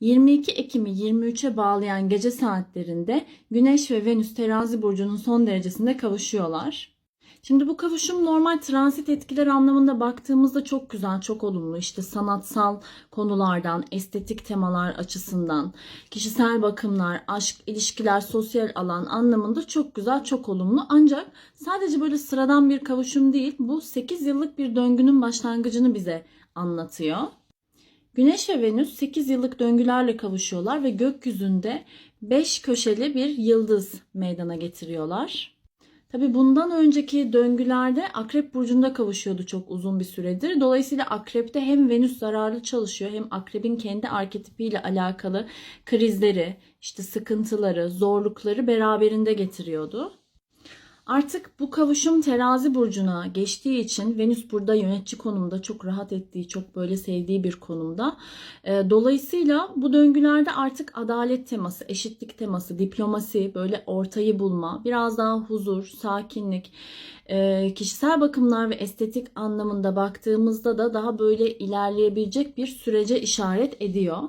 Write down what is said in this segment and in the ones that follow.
22 Ekim'i 23'e bağlayan gece saatlerinde Güneş ve Venüs terazi burcunun son derecesinde kavuşuyorlar. Şimdi bu kavuşum normal transit etkiler anlamında baktığımızda çok güzel, çok olumlu. İşte sanatsal konulardan, estetik temalar açısından, kişisel bakımlar, aşk, ilişkiler, sosyal alan anlamında çok güzel, çok olumlu. Ancak sadece böyle sıradan bir kavuşum değil, bu 8 yıllık bir döngünün başlangıcını bize anlatıyor. Güneş ve Venüs 8 yıllık döngülerle kavuşuyorlar ve gökyüzünde 5 köşeli bir yıldız meydana getiriyorlar. Tabi bundan önceki döngülerde Akrep Burcu'nda kavuşuyordu çok uzun bir süredir. Dolayısıyla Akrep'te hem Venüs zararlı çalışıyor hem Akrep'in kendi arketipiyle alakalı krizleri, işte sıkıntıları, zorlukları beraberinde getiriyordu. Artık bu kavuşum terazi burcuna geçtiği için Venüs burada yönetici konumda çok rahat ettiği, çok böyle sevdiği bir konumda. E, Dolayısıyla bu döngülerde artık adalet teması, eşitlik teması, diplomasi, böyle ortayı bulma, biraz daha huzur, sakinlik, e, kişisel bakımlar ve estetik anlamında baktığımızda da daha böyle ilerleyebilecek bir sürece işaret ediyor.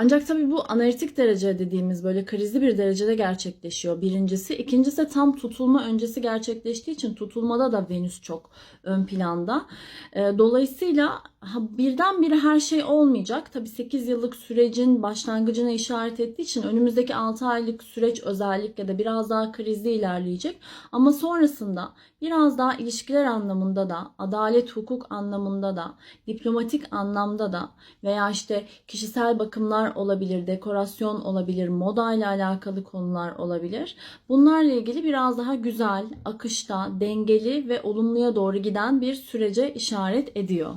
Ancak tabii bu analitik derece dediğimiz böyle krizli bir derecede gerçekleşiyor birincisi. İkincisi tam tutulma öncesi gerçekleştiği için tutulmada da Venüs çok ön planda. E, Dolayısıyla birdenbire her şey olmayacak. Tabii 8 yıllık sürecin başlangıcına işaret ettiği için önümüzdeki 6 aylık süreç özellikle de biraz daha krizli ilerleyecek. Ama sonrasında biraz daha ilişkiler anlamında da, adalet hukuk anlamında da, diplomatik anlamda da veya işte kişisel bakımlar olabilir, dekorasyon olabilir, moda ile alakalı konular olabilir. Bunlarla ilgili biraz daha güzel, akışta, dengeli ve olumluya doğru giden bir sürece işaret ediyor.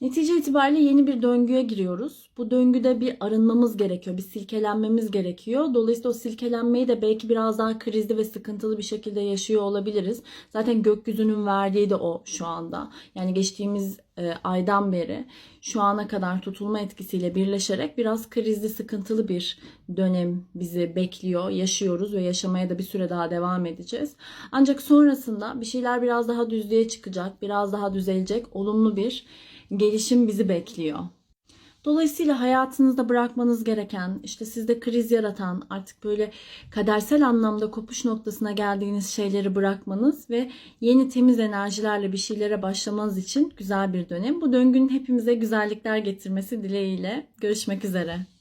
Netice itibariyle yeni bir döngüye giriyoruz. Bu döngüde bir arınmamız gerekiyor, bir silkelenmemiz gerekiyor. Dolayısıyla o silkelenmeyi de belki biraz daha krizli ve sıkıntılı bir şekilde yaşıyor olabiliriz. Zaten gökyüzünün verdiği de o şu anda. Yani geçtiğimiz e, aydan beri şu ana kadar tutulma etkisiyle birleşerek biraz krizli, sıkıntılı bir dönem bizi bekliyor. Yaşıyoruz ve yaşamaya da bir süre daha devam edeceğiz. Ancak sonrasında bir şeyler biraz daha düzlüğe çıkacak, biraz daha düzelecek, olumlu bir gelişim bizi bekliyor. Dolayısıyla hayatınızda bırakmanız gereken, işte sizde kriz yaratan, artık böyle kadersel anlamda kopuş noktasına geldiğiniz şeyleri bırakmanız ve yeni temiz enerjilerle bir şeylere başlamanız için güzel bir dönem. Bu döngünün hepimize güzellikler getirmesi dileğiyle. Görüşmek üzere.